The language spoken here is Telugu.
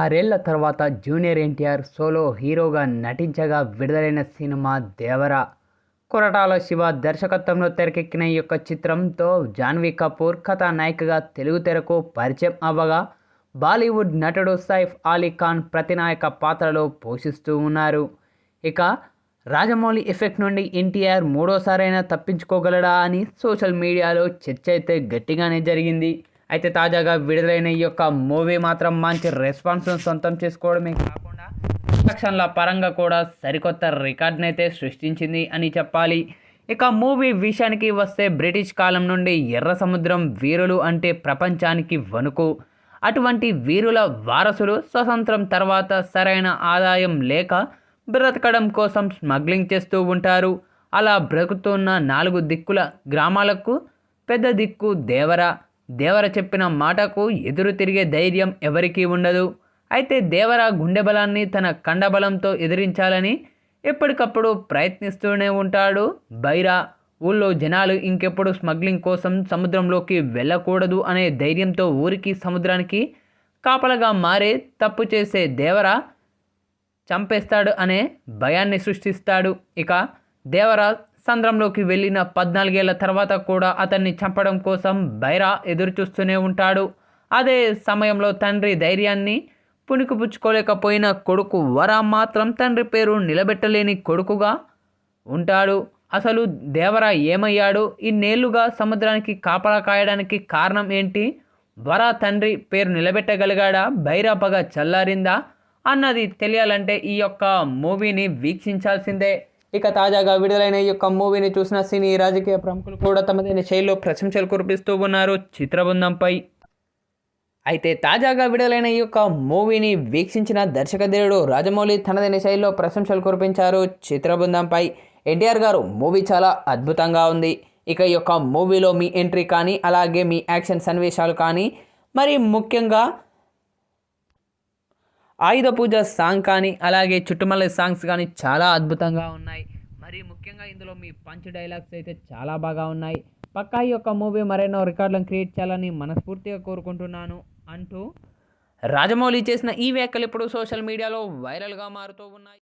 ఆరేళ్ళ తర్వాత జూనియర్ ఎన్టీఆర్ సోలో హీరోగా నటించగా విడుదలైన సినిమా దేవర. కొరటాల శివ దర్శకత్వంలో తెరకెక్కిన ఈ యొక్క చిత్రంతో జాన్వీ కపూర్ కథానాయికగా తెలుగు తెరకు పరిచయం అవ్వగా బాలీవుడ్ నటుడు సైఫ్ అలీ ఖాన్ ప్రతినాయక పాత్రలో పోషిస్తూ ఉన్నారు. ఇక రాజమౌళి ఎఫెక్ట్ నుండి ఎన్టీఆర్ మూడోసారైనా తప్పించుకోగలడా అని సోషల్ మీడియాలో చర్చ అయితే గట్టిగానే జరిగింది. అయితే తాజాగా విడుదలైన ఈ యొక్క మూవీ మాత్రం మంచి రెస్పాన్స్ను సొంతం చేసుకోవడమే కాకుండా కలెక్షన్ల పరంగా కూడా సరికొత్త రికార్డ్ని అయితే సృష్టించింది అని చెప్పాలి. ఇక మూవీ విషయానికి వస్తే బ్రిటిష్ కాలం నుండి ఎర్ర సముద్రం వీరులు అంటే ప్రపంచానికి వణుకు. అటువంటి వీరుల వారసులు స్వతంత్రం తర్వాత సరైన ఆదాయం లేక బ్రతకడం కోసం స్మగ్లింగ్ చేస్తూ ఉంటారు. అలా బ్రతుకుతున్న నాలుగు దిక్కుల గ్రామాలకు పెద్ద దిక్కు దేవర. దేవర చెప్పిన మాటకు ఎదురు తిరిగే ధైర్యం ఎవరికీ ఉండదు. అయితే దేవర గుండె బలాన్ని తన కండబలంతో ఎదిరించాలని ఎప్పటికప్పుడు ప్రయత్నిస్తూనే ఉంటాడు. బైరా ఊళ్ళో జనాలు ఇంకెప్పుడు స్మగ్లింగ్ కోసం సముద్రంలోకి వెళ్ళకూడదు అనే ధైర్యంతో ఊరికి సముద్రానికి కాపలగా మారే తప్పు చేసే దేవర చంపేస్తాడు అనే భయాన్ని సృష్టిస్తాడు. ఇక దేవర సంద్రంలోకి వెళ్ళిన పద్నాలుగేళ్ళ తర్వాత కూడా అతన్ని చంపడం కోసం బైరా ఎదురుచూస్తూనే ఉంటాడు. అదే సమయంలో తండ్రి ధైర్యాన్ని పుణికిపుచ్చుకోలేకపోయిన కొడుకు వర మాత్రం తండ్రి పేరు నిలబెట్టలేని కొడుకుగా ఉంటాడు. అసలు దేవరా ఏమయ్యాడు? ఇన్నేళ్ళుగా సముద్రానికి కాపలా కాయడానికి కారణం ఏంటి? వర తండ్రి పేరు నిలబెట్టగలిగాడా? బైరా పగ చల్లారిందా? అన్నది తెలియాలంటే ఈ యొక్క మూవీని వీక్షించాల్సిందే. ఇక తాజాగా విడుదలైన ఈ యొక్క మూవీని చూసిన సినీ రాజకీయ ప్రముఖులు కూడా తమదైన శైలిలో ప్రశంసలు కురిపిస్తూ ఉన్నారు చిత్రబృందంపై. అయితే తాజాగా విడుదలైన ఈ యొక్క మూవీని వీక్షించిన దర్శకధీరుడు రాజమౌళి తనదైన శైలిలో ప్రశంసలు కురిపించారు చిత్రబృందంపై. ఎన్టీఆర్ గారు మూవీ చాలా అద్భుతంగా ఉంది. ఇక ఈ యొక్క మూవీలో మీ ఎంట్రీ కానీ అలాగే మీ యాక్షన్ సన్నివేశాలు కానీ మరి ముఖ్యంగా ఆయుధ పూజ సాంగ్ కానీ అలాగే చుట్టుమల్లి సాంగ్స్ కానీ చాలా అద్భుతంగా ఉన్నాయి. మరి ముఖ్యంగా ఇందులో మీ పంచ్ డైలాగ్స్ అయితే చాలా బాగా ఉన్నాయి. పక్కా ఈ యొక్క మూవీ మరెన్నో రికార్డులను క్రియేట్ చేయాలని మనస్ఫూర్తిగా కోరుకుంటున్నాను. అంటూ రాజమౌళి చేసిన ఈ వ్యాఖ్యలు ఇప్పుడు సోషల్ మీడియాలో వైరల్గా మారుతూ ఉన్నాయి.